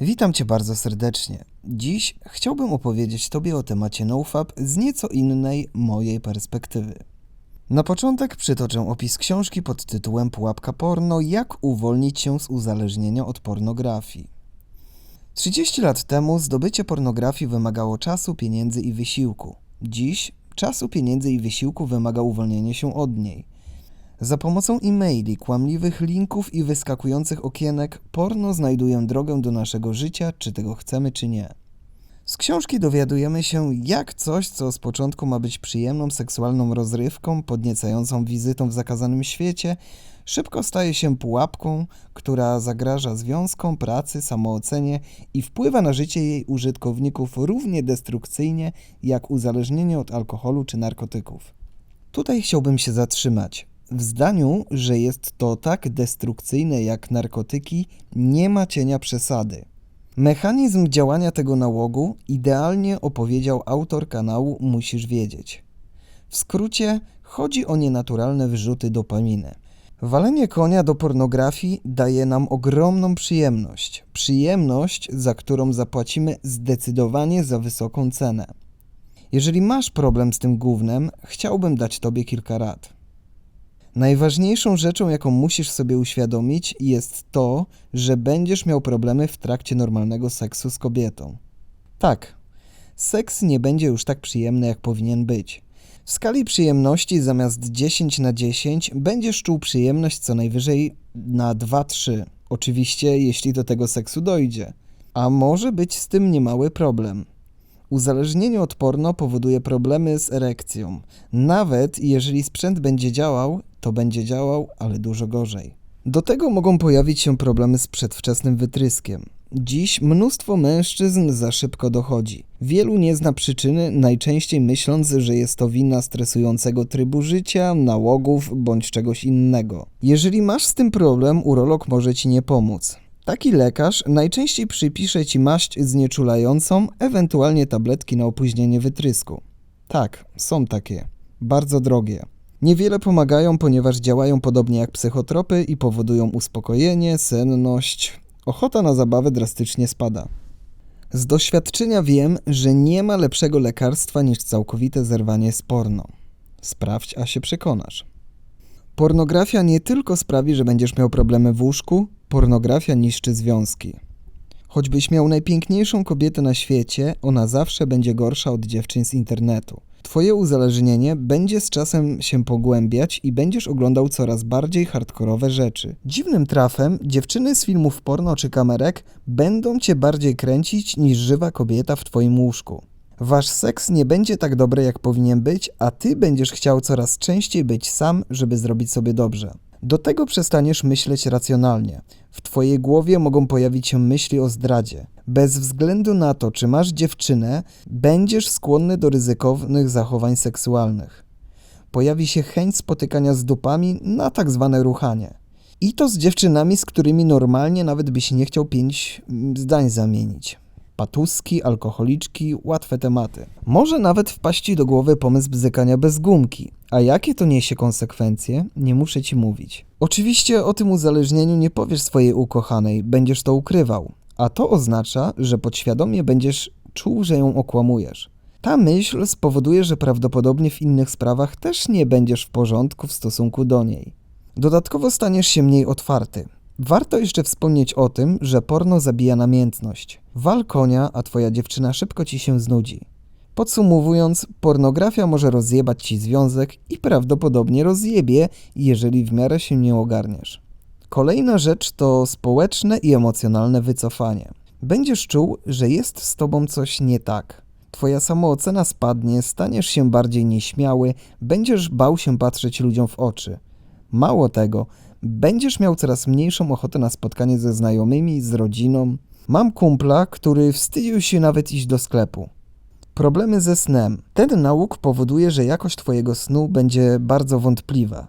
Witam Cię bardzo serdecznie. Dziś chciałbym opowiedzieć Tobie o temacie NoFap z nieco innej mojej perspektywy. Na początek przytoczę opis książki pod tytułem Pułapka porno Jak uwolnić się z uzależnienia od pornografii. 30 lat temu zdobycie pornografii wymagało czasu, pieniędzy i wysiłku. Dziś czasu, pieniędzy i wysiłku wymaga uwolnienie się od niej. Za pomocą e-maili, kłamliwych linków i wyskakujących okienek porno znajduje drogę do naszego życia, czy tego chcemy, czy nie. Z książki dowiadujemy się, jak coś, co z początku ma być przyjemną seksualną rozrywką, podniecającą wizytą w zakazanym świecie, szybko staje się pułapką, która zagraża związkom, pracy, samoocenie i wpływa na życie jej użytkowników równie destrukcyjnie jak uzależnienie od alkoholu czy narkotyków. Tutaj chciałbym się zatrzymać. W zdaniu, że jest to tak destrukcyjne jak narkotyki, nie ma cienia przesady. Mechanizm działania tego nałogu idealnie opowiedział autor kanału Musisz Wiedzieć. W skrócie, chodzi o nienaturalne wyrzuty dopaminy. Walenie konia do pornografii daje nam ogromną przyjemność. Przyjemność, za którą zapłacimy zdecydowanie za wysoką cenę. Jeżeli masz problem z tym gównem, chciałbym dać Tobie kilka rad. Najważniejszą rzeczą, jaką musisz sobie uświadomić, jest to, że będziesz miał problemy w trakcie normalnego seksu z kobietą. Tak, seks nie będzie już tak przyjemny, jak powinien być. W skali przyjemności zamiast 10 na 10 będziesz czuł przyjemność co najwyżej na 2-3. Oczywiście, jeśli do tego seksu dojdzie. A może być z tym niemały problem. Uzależnienie od porno powoduje problemy z erekcją. Nawet jeżeli sprzęt będzie działał, to będzie działał, ale dużo gorzej. Do tego mogą pojawić się problemy z przedwczesnym wytryskiem. Dziś mnóstwo mężczyzn za szybko dochodzi. Wielu nie zna przyczyny, najczęściej myśląc, że jest to wina stresującego trybu życia, nałogów bądź czegoś innego. Jeżeli masz z tym problem, urolog może ci nie pomóc. Taki lekarz najczęściej przypisze ci maść znieczulającą, ewentualnie tabletki na opóźnienie wytrysku. Tak, są takie. Bardzo drogie. Niewiele pomagają, ponieważ działają podobnie jak psychotropy i powodują uspokojenie, senność. Ochota na zabawę drastycznie spada. Z doświadczenia wiem, że nie ma lepszego lekarstwa niż całkowite zerwanie z porno. Sprawdź, a się przekonasz. Pornografia nie tylko sprawi, że będziesz miał problemy w łóżku, pornografia niszczy związki. Choćbyś miał najpiękniejszą kobietę na świecie, ona zawsze będzie gorsza od dziewczyn z internetu. Twoje uzależnienie będzie z czasem się pogłębiać i będziesz oglądał coraz bardziej hardkorowe rzeczy. Dziwnym trafem dziewczyny z filmów porno czy kamerek będą cię bardziej kręcić niż żywa kobieta w twoim łóżku. Wasz seks nie będzie tak dobry jak powinien być, a ty będziesz chciał coraz częściej być sam, żeby zrobić sobie dobrze. Do tego przestaniesz myśleć racjonalnie. W twojej głowie mogą pojawić się myśli o zdradzie. Bez względu na to, czy masz dziewczynę, będziesz skłonny do ryzykownych zachowań seksualnych. Pojawi się chęć spotykania z dupami na tak zwane ruchanie. I to z dziewczynami, z którymi normalnie nawet byś nie chciał pięć mm, zdań zamienić. Patuski, alkoholiczki, łatwe tematy. Może nawet wpaść ci do głowy pomysł bzykania bez gumki. A jakie to niesie konsekwencje, nie muszę ci mówić. Oczywiście o tym uzależnieniu nie powiesz swojej ukochanej, będziesz to ukrywał. A to oznacza, że podświadomie będziesz czuł, że ją okłamujesz. Ta myśl spowoduje, że prawdopodobnie w innych sprawach też nie będziesz w porządku w stosunku do niej. Dodatkowo staniesz się mniej otwarty. Warto jeszcze wspomnieć o tym, że porno zabija namiętność. Wal konia, a twoja dziewczyna szybko ci się znudzi. Podsumowując, pornografia może rozjebać ci związek i prawdopodobnie rozjebie, jeżeli w miarę się nie ogarniesz. Kolejna rzecz to społeczne i emocjonalne wycofanie. Będziesz czuł, że jest z tobą coś nie tak. Twoja samoocena spadnie, staniesz się bardziej nieśmiały, będziesz bał się patrzeć ludziom w oczy. Mało tego, będziesz miał coraz mniejszą ochotę na spotkanie ze znajomymi, z rodziną. Mam kumpla, który wstydził się nawet iść do sklepu. Problemy ze snem. Ten nauk powoduje, że jakość Twojego snu będzie bardzo wątpliwa.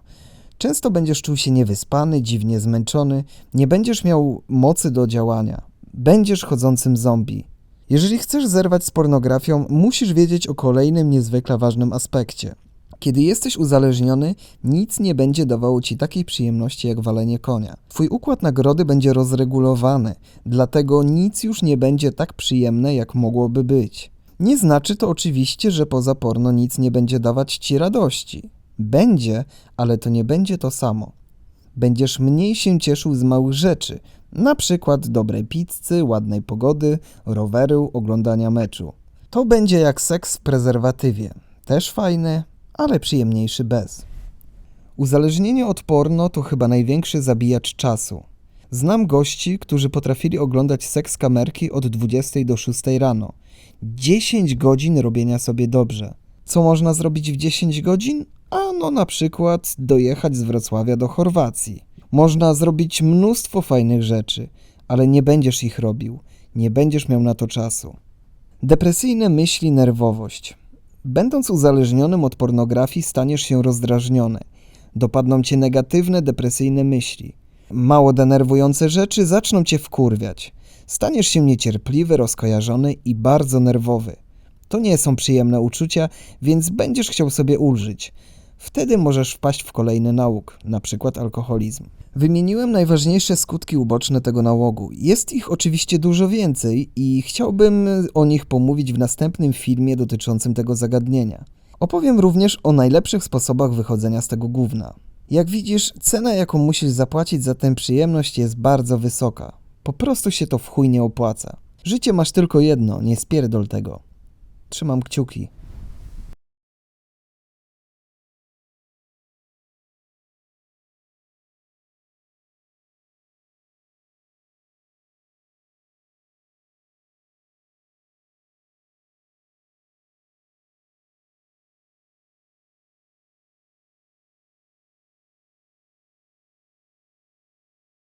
Często będziesz czuł się niewyspany, dziwnie zmęczony, nie będziesz miał mocy do działania. Będziesz chodzącym zombie. Jeżeli chcesz zerwać z pornografią, musisz wiedzieć o kolejnym niezwykle ważnym aspekcie. Kiedy jesteś uzależniony, nic nie będzie dawało ci takiej przyjemności jak walenie konia. Twój układ nagrody będzie rozregulowany, dlatego nic już nie będzie tak przyjemne, jak mogłoby być. Nie znaczy to oczywiście, że poza porno nic nie będzie dawać ci radości. Będzie, ale to nie będzie to samo. Będziesz mniej się cieszył z małych rzeczy, na przykład dobrej pizzy, ładnej pogody, roweru, oglądania meczu. To będzie jak seks w prezerwatywie. Też fajny, ale przyjemniejszy bez. Uzależnienie od porno to chyba największy zabijacz czasu. Znam gości, którzy potrafili oglądać seks kamerki od 20 do 6 rano. 10 godzin robienia sobie dobrze. Co można zrobić w 10 godzin? A no na przykład dojechać z Wrocławia do Chorwacji. Można zrobić mnóstwo fajnych rzeczy, ale nie będziesz ich robił. Nie będziesz miał na to czasu. Depresyjne myśli, nerwowość. Będąc uzależnionym od pornografii, staniesz się rozdrażniony. Dopadną cię negatywne, depresyjne myśli. Mało denerwujące rzeczy zaczną cię wkurwiać. Staniesz się niecierpliwy, rozkojarzony i bardzo nerwowy. To nie są przyjemne uczucia, więc będziesz chciał sobie ulżyć. Wtedy możesz wpaść w kolejny nałóg, na przykład alkoholizm. Wymieniłem najważniejsze skutki uboczne tego nałogu. Jest ich oczywiście dużo więcej i chciałbym o nich pomówić w następnym filmie dotyczącym tego zagadnienia. Opowiem również o najlepszych sposobach wychodzenia z tego gówna. Jak widzisz, cena jaką musisz zapłacić za tę przyjemność jest bardzo wysoka. Po prostu się to w chuj nie opłaca. Życie masz tylko jedno, nie spierdol tego. Trzymam kciuki.